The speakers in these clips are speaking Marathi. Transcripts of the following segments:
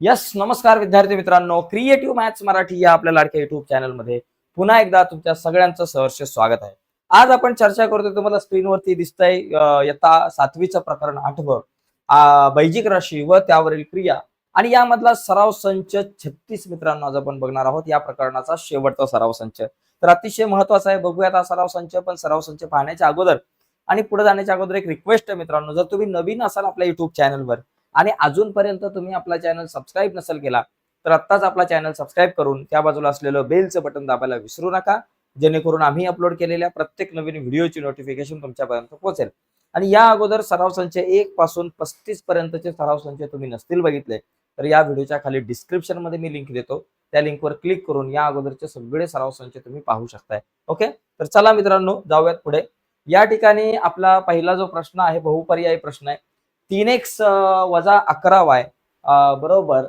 यस नमस्कार विद्यार्थी मित्रांनो. क्रिएटिव्ह मॅथ्स मराठी या आपल्या लाडक्या युट्यूब चॅनलमध्ये पुन्हा एकदा तुमच्या सगळ्यांचं सहर्ष स्वागत आहे. आज आपण चर्चा करतोय तुम्हाला स्क्रीनवरती दिसतंय यथा सातवीचं प्रकरण आठवं. बैजिक राशी व त्यावरील क्रिया. आणि यामधला सराव संच छत्तीस मित्रांनो आज आपण बघणार आहोत. या प्रकरणाचा शेवटचा सराव संच. तर अतिशय महत्त्वाचा आहे. बघूयात हा सराव संच पण सराव संच पाहण्याच्या अगोदर आणि पुढे जाण्याच्या अगोदर एक रिक्वेस्ट आहे मित्रांनो. जर तुम्ही नवीन असाल आपल्या युट्यूब चॅनलवर आणि अजूनपर्यंत तुम्ही आपला चॅनल सबस्क्राईब नसेल केला तर आत्ताच आपला चॅनल सबस्क्राईब करून त्या बाजूला असलेलं बेलचं बटन दाबायला विसरू नका. जेणेकरून आम्ही अपलोड केलेल्या प्रत्येक नवीन व्हिडिओची नोटिफिकेशन तुमच्यापर्यंत पोहोचेल. आणि या अगोदर सराव संच एक पासून पस्तीस पर्यंतचे सराव संच तुम्ही नसतील बघितले तर या व्हिडिओच्या खाली डिस्क्रिप्शनमध्ये मी लिंक देतो. त्या लिंकवर क्लिक करून या अगोदरचे सगळे सराव संच तुम्ही पाहू शकताय. ओके तर चला मित्रांनो जाऊयात पुढे. या ठिकाणी आपला पहिला जो प्रश्न आहे बहुपर्यायी प्रश्न आहे. तीन एक्स वजा अकरा वाय बरोबर.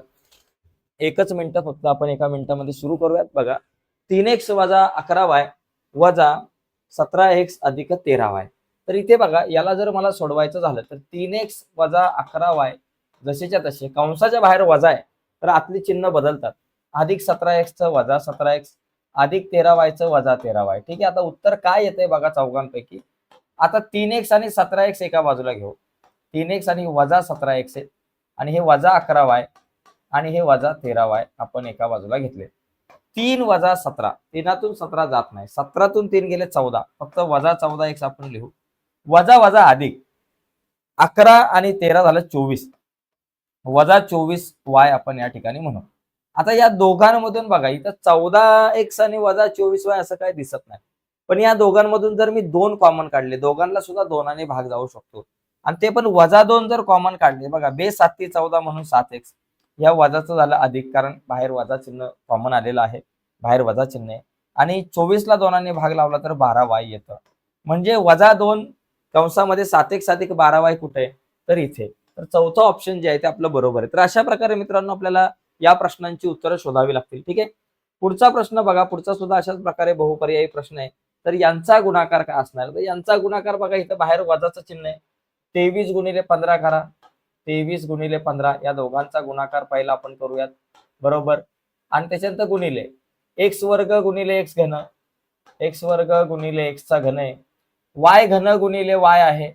एकच मिनिट फक्त आपण एका मिनिटामध्ये सुरू करूयात बघा. तीन एक्स वजा अकरा वाय वजा सतरा एक्स अधिक तेरा वाय तर इथे बघा याला जर मला सोडवायचं झालं तर तीन एक्स वजा अकरा वाय जसेच्या तसे कंसाच्या बाहेर वजा आहे तर आतली चिन्ह बदलतात. अधिक सतरा एक्सचं वजा सतरा एक्स अधिक तेरा वायचं वजा तेरा वाय ठीक आहे? आता उत्तर काय येतंय बघा चौघांपैकी. आता तीन एक्स आणि सतरा एक्स एका बाजूला घेऊ. तीन एक्स आणि वजा सतरा एक्स आहेत. आणि हे वजा अकरा वाय आणि हे वजा तेरा वाय आपण एका बाजूला घेतले. तीन वजा सतरा. तीनातून सतरा जात नाही. सतरातून तीन गेले चौदा. फक्त वजा चौदा एक्स आपण लिहू. वजा वजा अधिक. अकरा आणि तेरा झालं चोवीस. वजा चोवीस वाय आपण या ठिकाणी म्हणू. आता या दोघांमधून बघा इथं चौदा एक्स आणि वजा चोवीस वाय असं काही दिसत नाही. पण या दोघांमधून जर मी दोन कॉमन काढले दोघांना सुद्धा दोनाने भाग जाऊ शकतो. आणि ते पण वजा दोन जर कॉमन काढले बघा बे ते चौदा म्हणून सात एक्स या वजाचं झालं अधिक कारण बाहेर वजा चिन्ह कॉमन आलेलं आहे. बाहेर वजा चिन्ह आहे. आणि चोवीसला दोनाने भाग लावला तर बारा वाय येतं. म्हणजे वजा दोन कंसामध्ये सात एक सात एक बारा वाय कुठे? आहे? तर इथे. तर चौथं ऑप्शन जे आहे ते आपलं बरोबर आहे. तर अशा प्रकारे मित्रांनो आपल्याला या प्रश्नांची उत्तरं शोधावी लागतील. ठीक आहे? पुढचा प्रश्न बघा. पुढचा सुद्धा अशाच प्रकारे बहुपर्यायी प्रश्न आहे. तर यांचा गुणाकार काय असणार? तर यांचा गुणाकार बघा इथं बाहेर वजाचं चिन्ह आहे. तेवीस गुणिले पंधरा करा. तेवीस गुणिले पंधरा या दोघांचा गुणाकार पहिला आपण करूयात. बरोबर? आणि त्याच्यानंतर गुणिले. एक्स वर्ग गुणिले एक्स घन. एक्स वर्ग गुणिले एक्सचा घन आहे. वाय घन गुणिले वाय आहे.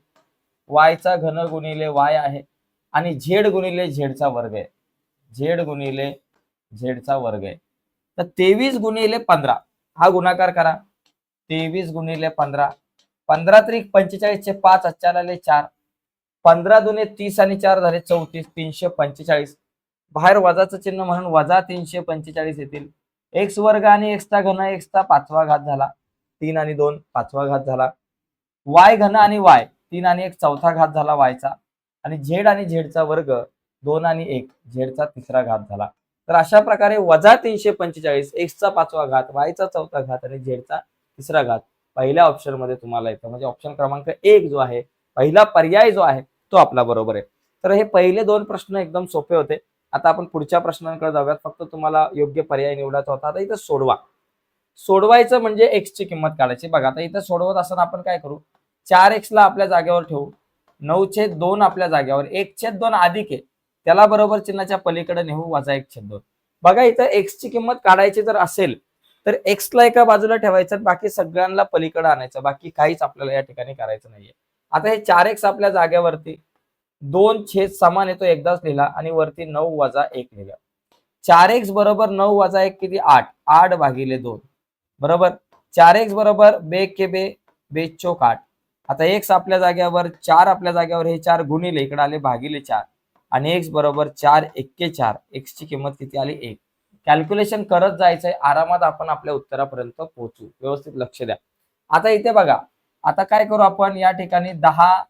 वायचा घन गुणिले वाय आहे. आणि झेड गुणिले झेडचा वर्ग आहे. झेड गुणिले झेडचा वर्ग आहे. तर तेवीस गुणिले पंधरा. हा गुणाकार करा. तेवीस गुणिले पंधरा. पंधरा त्रिक पंचेचाळीसचे पाच अच्चार आले चार. पंधरा दुने तीस आणि चार झाले चौतीस तीनशे पंचेचाळीस. बाहेर वजाचं चिन्ह म्हणून वजा तीनशे पंचेचाळीस येतील. एक्स वर्ग आणि एक्सचा घन एक्सचा पाचवा घात झाला. तीन आणि दोन पाचवा घात झाला. वाय घन आणि वाय तीन आणि एक चौथा घात झाला वायचा. आणि झेड आणि झेडचा वर्ग दोन आणि एक झेडचा तिसरा घात झाला. तर अशा प्रकारे वजा तीनशे पंचेचाळीस एक्सचा पाचवा घात वायचा चौथा घात आणि झेडचा तिसरा घात. पहिल्या ऑप्शनमध्ये तुम्हाला येतं म्हणजे ऑप्शन क्रमांक एक जो आहे पहिला पर्याय जो आहे तो आपला बरोबर आहे. तर हे पहिले दोन प्रश्न एकदम सोपे होते. आता आपण पुढच्या प्रश्नांकडे जाऊयात. फक्त तुम्हाला योग्य पर्याय निवडायचा होता. आता इथं सोडवा. सोडवायचं म्हणजे एक्स ची किंमत काढायची. बघा आता इथं सोडवत असताना आपण काय करू? चार एक्स ला आपल्या जागेवर ठेवू. नऊ छेद दोन आपल्या जागेवर. एक छेद दोन अधिक आहे त्याला बरोबर चिन्हाच्या पलीकडे नेऊ. वाजा एक छेद दोन. बघा इथं एक्स ची किंमत काढायची जर असेल तर एक्स ला एका बाजूला ठेवायचं बाकी सगळ्यांना पलीकडे आणायचं. बाकी काहीच आपल्याला या ठिकाणी करायचं नाहीये. आता हे चार एक्स आपल्या जागेवरती दोन छेद समान येतो एकदाच लिहिला आणि वरती नऊ वजा एक लिहिलं. चार एक्स बरोबर नऊ वजा एक किती? आठ. आठ भागिले दोन. बरोबर? चार एक्स बरोबर बे के बे बे चोक आठ. आता एक्स आपल्या जाग्यावर चार आपल्या जाग्यावर हे चार गुणिले इकडे आले भागिले चार. आणि एक्स बरोबर चार एक्के चार. एक्स ची किंमत किती आली? एक. कॅल्क्युलेशन करत जायचंय. आरामात आपण आपल्या उत्तरापर्यंत पोहोचू. व्यवस्थित लक्ष द्या. आता इथे बघा. आता काय करू आपण? या ठिकाणी दहा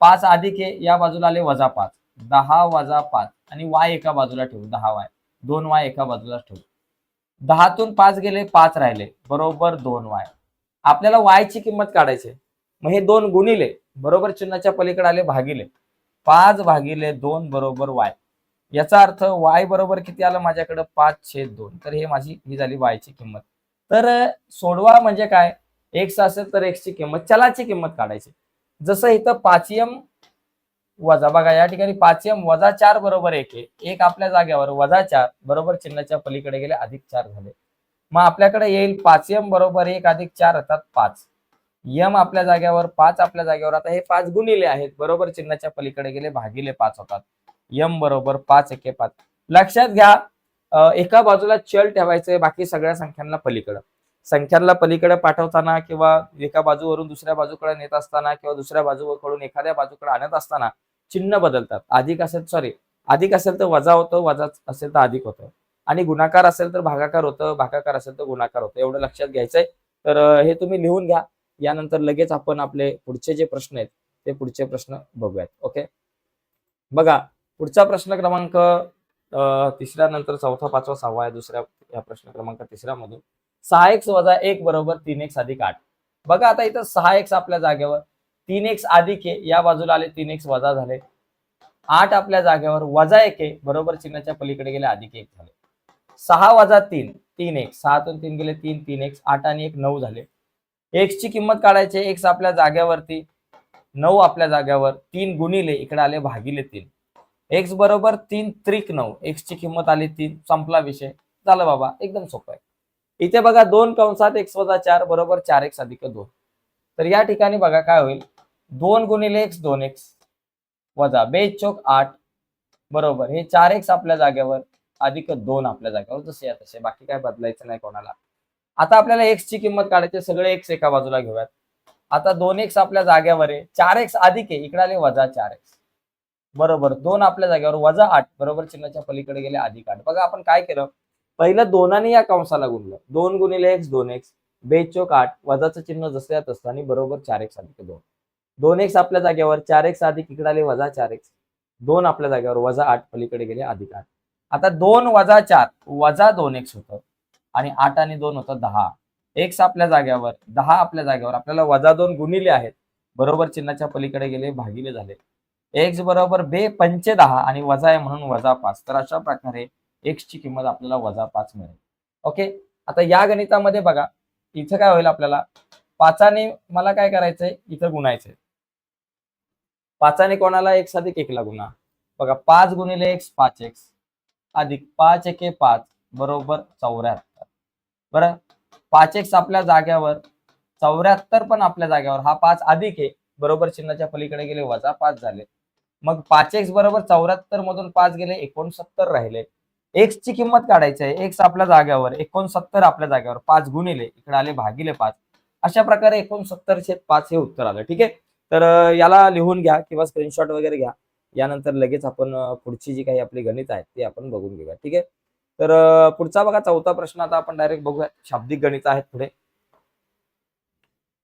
पाच अधिक आहे या बाजूला आले वजा पाच. दहा वजा पाच. आणि वाय एका बाजूला ठेवू. दहा वाय. दोन वाय एका बाजूला ठेवू. दहातून पाच गेले पाच राहिले. बरोबर दोन वाय. आपल्याला वाय ची किंमत काढायची. मग हे दोन गुणिले. बरोबर चिन्हाच्या पलीकडे आले भागिले. पाच भागिले दोन बरोबर वाय. याचा अर्थ वाय बरोबर किती आलं माझ्याकडे? पाच छेद दोन. तर हे माझी ही झाली वाय ची किंमत. तर सोडवा म्हणजे काय? एक्स असेल तर एक्सची किंमत चलाची किंमत काढायची. जसं इथं पाच एम वजा बघा या ठिकाणी पाच एम वजा चार बरोबर एक आहे. एक आपल्या जागेवर वजा चार बरोबर चिन्हाच्या पलीकडे गेले अधिक चार झाले. मग आपल्याकडे येईल पाच एम बरोबर एक अधिक चार अर्थात पाच. यम आपल्या जागेवर पाच आपल्या जागेवर आता हे पाच गुणिले आहेत बरोबर चिन्हाच्या पलीकडे गेले भागिले पाच होतात. यम बरोबर पाच एके पाच. लक्षात घ्या एका बाजूला चल ठेवायचंय बाकी सगळ्या संख्यांना पलीकडं. संख्यांना पलीकडे पाठवताना किंवा एका बाजूवरून दुसऱ्या बाजूकडे नेत असताना किंवा दुसऱ्या बाजूकडून एखाद्या बाजूकडे आणत असताना चिन्ह बदलतात. अधिक असेल सॉरी अधिक असेल तर वजा होतं वजा असेल तर अधिक होतं. आणि गुणाकार असेल तर भागाकार होतं भागाकार असेल तर गुणाकार होतं. एवढं लक्षात घ्यायचंय. तर हे तुम्ही लिहून घ्या. यानंतर लगेच आपण आपले पुढचे जे प्रश्न आहेत ते पुढचे प्रश्न बघूयात. ओके बघा पुढचा प्रश्न क्रमांक तिसऱ्या नंतर चौथा पाचवा सहावा आहे दुसऱ्या या प्रश्न क्रमांक तिसऱ्या मधून सहा एक्स वजा एक बरोबर तीन एक्स अधिक आठ. बघा आता इथं सहा एक्स आपल्या जागेवर तीन एक्स अधिक आहे या बाजूला आले तीन एक्स वजा झाले. आठ आपल्या जागेवर वजा एक आहे बरोबर चिन्हाच्या पलीकडे गेले अधिक एक झाले. सहा वजा तीन तीन एक्स. सहातून तीन गेले तीन तीन एक्स. आठ आणि एक नऊ झाले. एक्स ची किंमत काढायची एक्स आपल्या जागेवरती नऊ आपल्या जागेवर तीन गुणिले इकडे आले भागिले तीन. एक्स बरोबर तीन त्रिक नऊ. एक्स ची किंमत आली तीन संपला विषय. झालं बाबा एकदम सोपं आहे. इथे बघा दोन कंसात एक्स वजा चार बरोबर चार एक्स अधिक दोन. तर या ठिकाणी बघा काय होईल? दोन गुणिले एक्स दोन एक्स वजा बेच चौक आठ बरोबर. हे चार एक्स आपल्या जागेवर अधिक दोन आपल्या जागेवर. जसे या तसे. बाकी काय बदलायचं नाही कोणाला. आता आपल्याला एक्स ची किंमत काढायची सगळे एक्स एका बाजूला घेऊयात. आता दोन एक्स आपल्या जागेवर आहे. चार एक्स अधिक आहे. इकडे आले वजा चार एक्स बरोबर. दोन आपल्या जागेवर वजा आठ. बरोबर चिन्हाच्या पलीकडे गेले अधिक आठ. बघा आपण काय केलं? पहिलं दोनाने या कंसाला गुणलं. दोन गुणिले एक्स दोन एक्स बेचोक आठ. वजाचं चिन्ह जसं यात असतं आणि बरोबर चार एक्स अधिक दोन. दोन एक्स आपल्या जागेवर चार एक्स अधिक इकडे आले वजा चार एक्स दोन आपल्या जागेवर वजा आठ पलीकडे गेले अधिक आठ. आता दोन वजा चार वजा दोन एक्स होतं. आणि आठ आणि दोन होतं दहा. एक्स आपल्या जागेवर दहा आपल्या जागेवर आपल्याला वजा दोन गुणिले आहेत. बरोबर चिन्हाच्या पलीकडे गेले भागिले झाले. एक्स बरोबर बे पंचे दहा आणि वजा आहे म्हणून वजा पाच. तर अशा प्रकारे एक्स ची किंमत आपल्याला वजा पाच मिळेल. ओके आता या गणितामध्ये बघा इथं काय होईल आपल्याला? पाचाने मला काय करायचंय? इथं गुणायचंय. पाचाने कोणाला एक्स अधिक एकला गुणा? बघा पाच गुणिले एक्स पाच एक्स अधिक पाच एके पाच बरोबर चौऱ्याहत्तर. बरं? पाच एक्स आपल्या जाग्यावर चौऱ्याहत्तर पण आपल्या जाग्यावर. हा पाच अधिक आहे बरोबर चिन्हाच्या पलीकडे गेले वजा पाच झाले. मग पाच एक्स बरोबर चौऱ्याहत्तर मधून पाच गेले एकोणसत्तर राहिले. एक्स ची किंमत काढायची आहे. एक्स आपल्या जाग्यावर एकोणसत्तर आपल्या जाग्यावर पाच गुणिले इकडे आले भागिले पाच. अशा प्रकारे एकोणसत्तर छेद पाच हे उत्तर आलं ठीक आहे? तर याला लिहून घ्या किंवा स्क्रीनशॉट वगैरे घ्या. यानंतर लगेच आपण पुढची जी काही आपली गणित आहेत ते आपण बघून घेऊया ठीक आहे? तर पुढचा बघा चौथा प्रश्न आता आपण डायरेक्ट बघूया शाब्दिक गणित आहेत पुढे.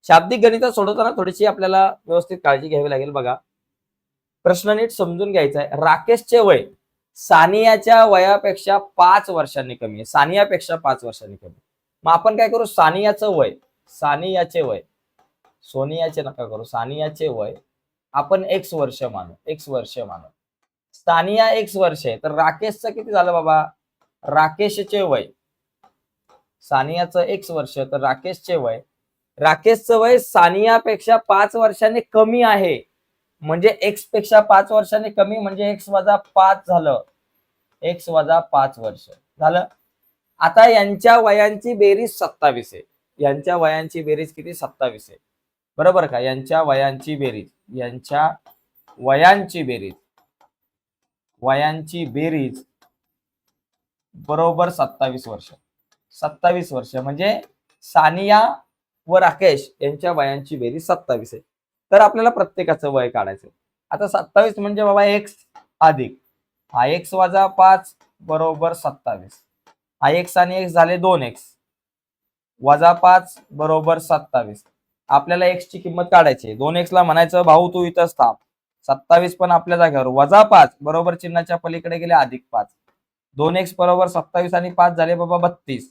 शाब्दिक गणित सोडवताना थोडीशी आपल्याला व्यवस्थित काळजी घ्यावी लागेल बघा. प्रश्न नीट समजून घ्यायचा आहे. राकेशचे वय. सानियाच्या वयापेक्षा पाच वर्षांनी कमी आहे. सानियापेक्षा पाच वर्षांनी कमी मग आपण काय करू? सानियाचं वय सानियाचे वय सोनियाचे नका करू सानियाचे वय आपण एक्स वर्ष मानू एक्स वर्ष मानू. सानिया एक्स वर्ष आहे. तर राकेशचं किती झालं बाबा? राकेशचे वय. सानियाचं एक्स वर्ष तर राकेशचे वय. राकेशचं वय सानियापेक्षा पाच वर्षांनी कमी आहे. म्हणजे एक्सपेक्षा पाच वर्षांनी कमी म्हणजे एक्स वजा पाच झालं. एक्स वजा पाच वर्ष. झालं? आता यांच्या वयांची बेरीज सत्तावीस आहे. यांच्या वयांची बेरीज किती? सत्तावीस आहे. बरोबर का? यांच्या वयांची बेरीज. यांच्या वयांची बेरीज. वयांची बेरीज बरोबर सत्तावीस वर्ष. सत्तावीस वर्ष म्हणजे सानिया व राकेश यांच्या वयांची बेरीज सत्तावीस आहे. तर आपल्याला प्रत्येकाचं वय काढायचं आता सत्तावीस म्हणजे बाबा एक्स अधिक. हा एक्स वजा पाच बरोबर सत्तावीस. हा एक्स आणि एक्स झाले दोन एक्स वजा पाच बरोबर सत्तावीस. आपल्याला एक्स ची किंमत काढायची दोन एक्स ला म्हणायचं भाऊ तू इथंच थांब. सत्तावीस पण आपल्या जागेवर. वजा पाच बरोबर चिन्हाच्या पलीकडे गेले अधिक पाच. दोन एक्स बरोबर सत्तावीस आणि पाच झाले बाबा बत्तीस.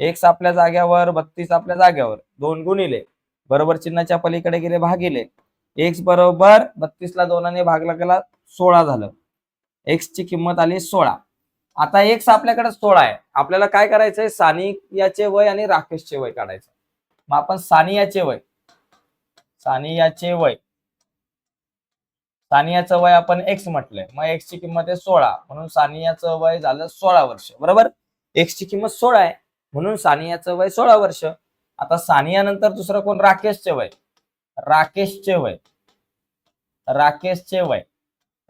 एक्स आपल्या जाग्यावर बत्तीस आपल्या जाग्यावर. दोन गुणिले. बरोबर चिन्हाच्या पलीकडे गेले भागिले. एक्स बरोबर बत्तीस ला दोनाने भागला गेला सोळा झालं. एक्स ची किंमत आली सोळा. आता एक्स आपल्याकडे सोळा आहे. आपल्याला काय करायचंय? सानियाचे वय आणि राकेशचे वय काढायचं मग आपण सानियाचे वय. सानियाचे वय. सानियाचं वय आपण एक्स म्हटलंय. मग एक्स ची किंमत आहे सोळा. म्हणून सानियाचं वय झालं सोळा वर्ष. बरोबर? एक्स ची किंमत सोळा आहे. म्हणून सानियाचं वय सोळा वर्ष. आता सानिया नंतर दुसरं कोण? राकेशचे वय. राकेशचे वय. राकेशचे वय.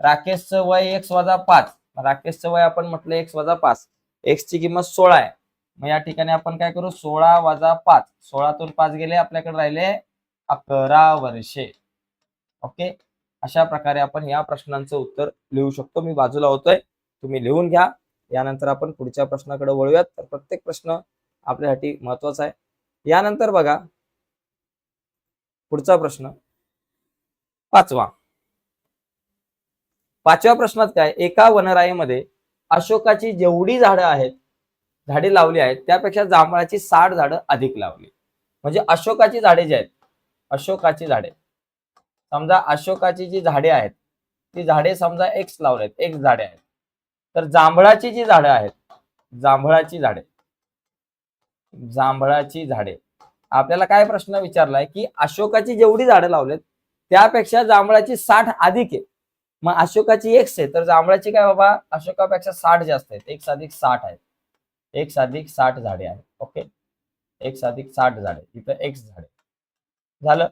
राकेशचं वय एक्स वजा पाच. राकेशचं वय आपण म्हटलं एक्स वजा पाच. एक्स ची किंमत सोळा आहे. मग या ठिकाणी आपण काय करू? सोळा वजा पाच. सोळातून पाच गेले आपल्याकडे राहिले अकरा वर्षे. ओके? अशा प्रकारे आपण या प्रश्नांचं उत्तर लिहू शकतो. मी बाजूला होतोय. तुम्ही लिहून घ्या. यानंतर आपण पुढच्या प्रश्नाकडे वळूयात. तर प्रत्येक प्रश्न आपल्यासाठी महत्त्वाचा आहे. यानंतर बघा. पुढचा प्रश्न. पाचवा. पाचव्या प्रश्नात काय? एका वनराईमध्ये अशोकाची जेवढी झाडं आहेत झाडे लावली आहेत त्यापेक्षा जांभळाची साठ झाडं अधिक लावली. म्हणजे अशोकाची झाडे जी आहेत अशोकाची झाडे. समजा अशोकाची जी झाडे आहेत ती झाडे समजा एक्स लावलेत एक्स झाडे आहेत. तर जांभळाची जी झाडं आहेत जांभळाची झाडे. जांभळाची झाडे. आपल्याला काय प्रश्न विचारलाय की अशोकाची जेवढी झाडं लावलेत त्यापेक्षा जांभळाची साठ अधिक आहे. मग अशोकाची एक्स आहे तर जांभळाची काय बाबा? अशोकापेक्षा साठ जास्त आहेत. एक साधिक साठ आहेत एक साधिक साठ झाडे आहेत. ओके एक साधिक साठ झाडे. इथं एक्स झाडे. झालं?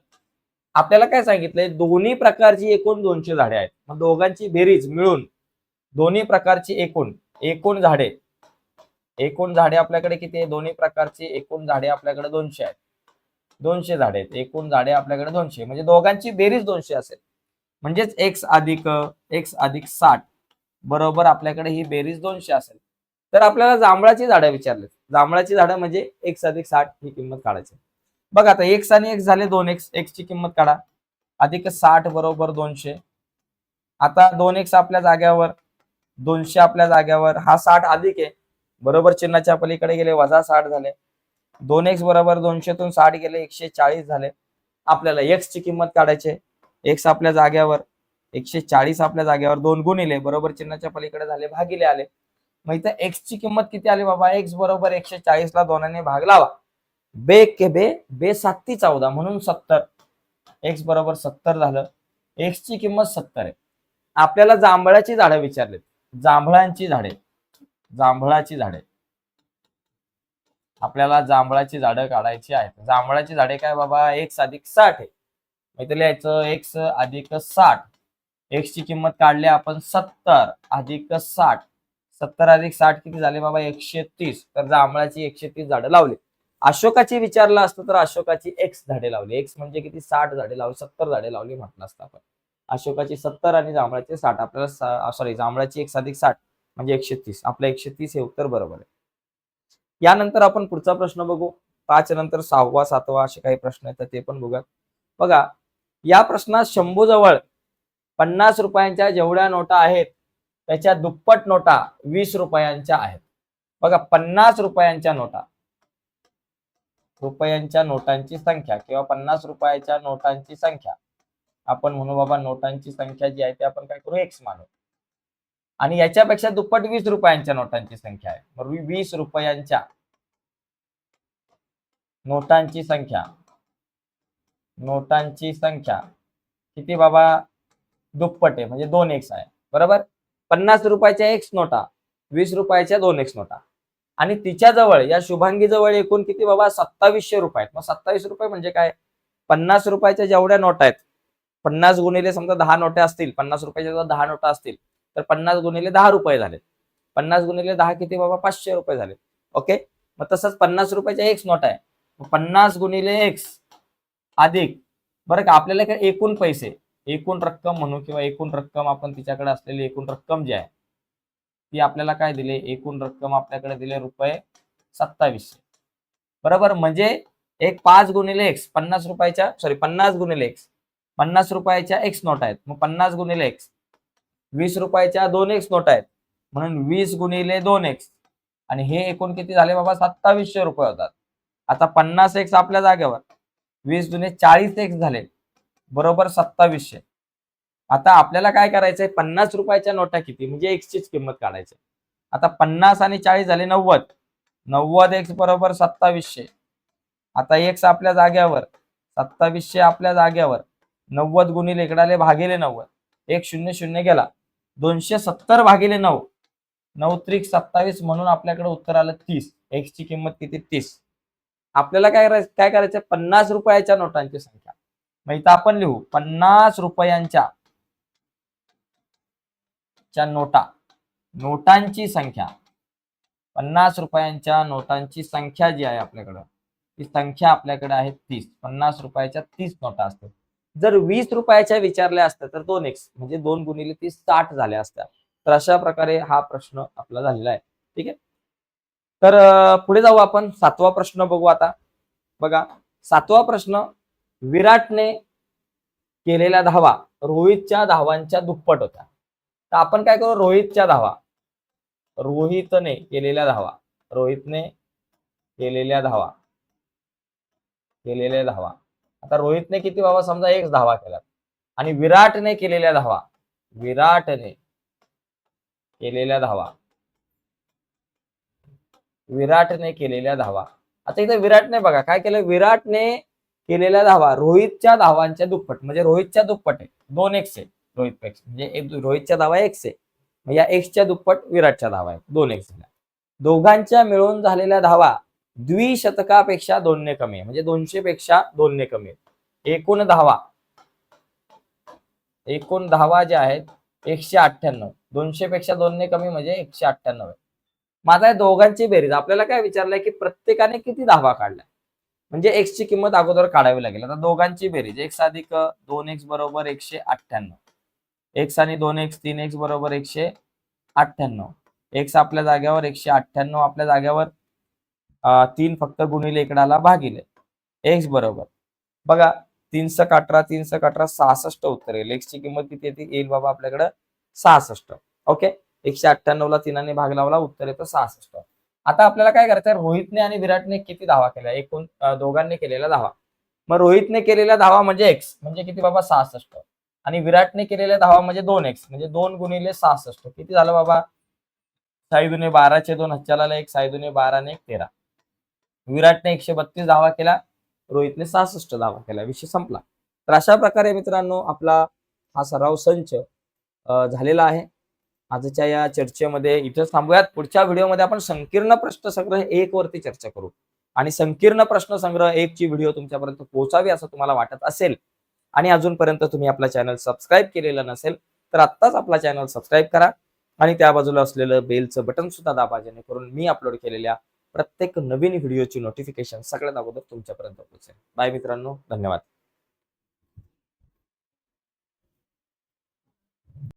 आपल्याला काय सांगितलंय? दोन्ही प्रकारची एकूण दोनशे झाडे आहेत. मग दोघांची बेरीज मिळून दोन्ही प्रकारची एकूण एकूण झाडे. एकूण झाडे आपल्याकडे किती आहे दोन्ही प्रकारची एकूण झाडे आपल्याकडे दोनशे आहेत. दोनशे झाडे आहेत. एकूण झाडे आपल्याकडे दोनशे. म्हणजे दोघांची बेरीज दोनशे असेल. म्हणजेच एक्स अधिक एक्स अधिक साठ बरोबर आपल्याकडे ही बेरीज दोनशे असेल. तर आपल्याला जांभळाची झाडं विचारले जांभळाची झाडं म्हणजे एक्स अधिक साठ ही किंमत काढायची. बघ आता एक्स आणि एक्स झाले दोन एक्स एक्स ची किंमत काढा. अधिक साठ बरोबर दोनशे. आता दोन एक्स आपल्या जाग्यावर दोनशे आपल्या जाग्यावर. हा साठ अधिक आहे. बरोबर चिन्हाच्या पलीकडे गेले वजा साठ झाले. दोन एक्स बरोबर दोनशेतून साठ गेले एकशे चाळीस झाले. आपल्याला एक्स ची किंमत काढायची एक्स आपल्या जाग्यावर एकशे चाळीस आपल्या जाग्यावर दोन गुणिले बरोबर चिन्हाच्या पलीकडे झाले भागिले आले. मग इथं एक्स ची किंमत किती आली बाबा? एक्स बरोबर एकशे चाळीस ला दोनाने भाग लावा. बे के बे बे साती चौदा म्हणून सत्तर. एक्स बरोबर सत्तर झालं. एक्स ची किंमत सत्तर आहे. आपल्याला जांभळाची झाडं विचारलेत. जांभळांची झाडे. जांभळाची झाडे. आपल्याला जांभळाची झाडं काढायची आहेत. जांभळाची झाडे काय बाबा? एक्स अधिक साठ आहे. इथं लिहायचं एक्स अधिक साठ. एक्स ची किंमत काढली आपण सत्तर अधिक साठ. सत्तर अधिक साठ किती झाले? बाबा एकशे तीस. तर जांभळाची एकशे तीस झाडं लावली. अशोकाची विचारलं असतं तर अशोकाची एक्स झाडे लावली. एक्स म्हणजे किती? साठ झाडे लावली. सत्तर झाडे लावली म्हटलं असतं आपण. अशोकाची सत्तर आणि जांभळाची साठ. आपल्याला सॉरी जांभळाची एक अधिक साठ म्हणजे एकशे तीस. आपलं एकशे तीस हे उत्तर बरोबर आहे. यानंतर आपण पुढचा प्रश्न बघू. पाच नंतर सहावा सातवा असे काही प्रश्न आहेत तर ते पण बघूया बघा या प्रश्नात शंभू जवळ पन्नास रुपयांच्या जेवढ्या नोटा आहेत त्याच्या दुप्पट नोटा वीस रुपयांच्या आहेत. बघा पन्नास रुपयांच्या नोटा. रुपयांच्या नोटांची संख्या किंवा पन्नास रुपयाच्या नोटांची संख्या. आपण म्हणू बाबा नोटांची संख्या जी आहे ती आपण काय करू? एक्स मानू. आणि याच्यापेक्षा दुप्पट वीस रुपयांच्या नोटांची संख्या आहे. वीस रुपयांच्या नोटांची संख्या नोटांची संख्या. किती बाबा? दुप्पट आहे म्हणजे दोन एक्स आहे. बरोबर? पन्नास रुपयाच्या एक्स नोटा वीस रुपयाच्या दोन एक्स नोटा. आणि तिच्या जवळ या शुभांगी जवळ एकूण किती बाबा? सत्तावीसशे रुपये आहेत. मग सत्तावीस रुपये म्हणजे काय? पन्नास रुपयाच्या जेवढ्या नोटा आहेत पन्नास गुणिले समजा दहा नोटा असतील पन्नास रुपयाच्या जवळ दहा नोटा असतील तर पन्नास गुणिले दहा रुपये झाले पन्नास गुणिले दहा किती बाबा? पाचशे रुपये झाले ओके? मग तसंच पन्नास रुपयाच्या एक्स नोटा आहे. पन्नास गुणिले एक्स अधिक. बरं का आपल्याला काय एकूण पैसे एकूण रक्कम म्हणू किंवा एकूण रक्कम आपण तिच्याकडे असलेली एकूण रक्कम जी आहे ती आपल्याला काय दिली? एकूण रक्कम आपल्याकडे दिले रुपये सत्तावीसशे. बरोबर? म्हणजे एक पाच गुणिले एक्स पन्नास रुपयाच्या सॉरी पन्नास गुणिले एक्स पन्नास रुपयाच्या एक्स नोट आहेत. मग पन्नास गुणिले एक्स वीस रुपयाच्या दोन एक्स नोट आहेत. म्हणून वीस गुणिले दोन एक्स आणि हे एकूण किती झाले बाबा? सत्तावीसशे रुपये होतात. आता पन्नास एक्स आपल्या जागेवर. वीस जुने चाळीस एक्स झाले. बरोबर सत्तावीसशे. आता आपल्याला काय करायचंय? पन्नास रुपयाच्या नोटा किती? म्हणजे एक्सचीच किंमत काढायची. आता पन्नास आणि चाळीस झाले नव्वद. नव्वद एक्स बरोबर सत्तावीसशे. आता एक्स आपल्या जाग्यावर. सत्तावीसशे आपल्या जाग्यावर. नव्वद गुणिले इकडाले भागिले नव्वद. एक शून्य शून्य गेला. दोनशे सत्तर भागिले नऊ. नऊ त्रिक सत्तावीस म्हणून आपल्याकडे उत्तर आलं तीस. एक्स ची किंमत किती? तीस. आपल्याला काय करायचं काय करायचं? पन्नास रुपयाच्या नोटांची संख्या. मग इथं आपण लिहू पन्नास रुपयांच्या च्या नोटा नोटांची संख्या. पन्नास रुपयांच्या नोटांची संख्या जी आहे आपल्याकडं ती संख्या आपल्याकडे आहे तीस. पन्नास रुपयाच्या तीस नोटा असतात. जर वीस रुपयाच्या विचारल्या असत्या तर दोन एक्स म्हणजे दोन गुणिले तीस साठ झाल्या असत्या. तर अशा प्रकारे हा प्रश्न आपला झालेला आहे. ठीक आहे? तर पुढे जाऊ आपण. सातवा प्रश्न बघू आता. बघा सातवा प्रश्न विराटने केलेल्या धावा रोहितच्या धावांच्या दुप्पट होत्या तर आपण काय करू? रोहितच्या धावा. रोहितने केलेल्या धावा. रोहितने केलेल्या धावा. केलेल्या धावा. आता रोहितने किती बाबा? समजा एक धावा केला. आणि विराटने केलेल्या धावा. विराटने केलेल्या धावा. विराटने केलेल्या धावा. आता इथं विराटने बघा काय केलं? विराटने केलेल्या धावा रोहितच्या धावांच्या दुप्पट. म्हणजे रोहितच्या दुप्पट आहे दोन एक्स आहे रोहित पेक्षा म्हणजे रोहितच्या धावा एक्स आहे. या एक्सच्या दुप्पट विराटच्या धावा आहेत. दोन एक्स दोघांच्या मिळून झालेल्या धावा द्विशतकापेक्षा दोनने कमी आहे. म्हणजे दोनशे पेक्षा दोनने कमी आहेत. एकूण धावा एकूण धावा ज्या आहेत एकशे अठ्ठ्याण्णव. दोनशे पेक्षा दोनने कमी म्हणजे एकशे अठ्ठ्याण्णव आहे. माझा दोघांची बेरीज. आपल्याला काय विचारलंय की प्रत्येकाने किती धावा काढल्या? म्हणजे एक्स ची किंमत अगोदर काढावी लागेल. आता दोघांची बेरीज. एक्स अधिक दोन एक्स बरोबर एकशे अठ्ठ्याण्णव. एक्स आणि दोन एक्स तीन एक्स बरोबर एकशे अठ्ठ्याण्णव. एक्स आपल्या जाग्यावर एकशे अठ्ठ्याण्णव. आपल्या जाग्यावर तीन फक्त गुणिले एकडाला भागिले. एक्स बरोबर. बघा तीन अठरा तीनशे अठरा सहासष्ट उत्तर येईल. एक्स ची किंमत किती येते? येईल बाबा आपल्याकडं सहासष्ट. ओके? एकशे अठ्ठ्याण्णवला ला भाग लावला उत्तर येतं सहासष्ट. आता आपल्याला काय करायचं रोहितने आणि विराटने किती धावा केल्या? एकूण दोघांनी केलेला धावा. मग रोहितने केलेल्या धावा म्हणजे एक्स म्हणजे किती बाबा? सहासष्ट. आणि विराटने केलेल्या धावा म्हणजे दोन एक्स म्हणजे दोन गुणिले सहासष्ट. किती झालं बाबा? साई दुने बाराचे दोन हच्चाला एक साई दुने बाराने एक तेरा. विराटने एकशे बत्तीस धावा केला रोहितने सहासष्ट धावा केला. विषय संपला. तर अशा प्रकारे मित्रांनो आपला हा सराव संच झालेला आहे. आजच्या या चर्चेमध्ये इथंच थांबूयात. पुढच्या व्हिडिओमध्ये आपण संकीर्ण प्रश्न संग्रह एक वरती चर्चा करू. आणि संकीर्ण प्रश्न संग्रह एक ची व्हिडिओ तुमच्यापर्यंत पोहोचावी असं तुम्हाला वाटत असेल आणि अजूनपर्यंत तुम्ही आपला चॅनल सबस्क्राईब केलेलं नसेल तर आत्ताच आपला चॅनल सबस्क्राईब करा आणि त्या बाजूला असलेलं बेलचं बटन सुद्धा दाबा जेणेकरून मी अपलोड केलेल्या प्रत्येक नवीन व्हिडिओची नोटिफिकेशन सगळ्यात अगोदर तुमच्यापर्यंत पोहोचेल. बाय मित्रांनो धन्यवाद.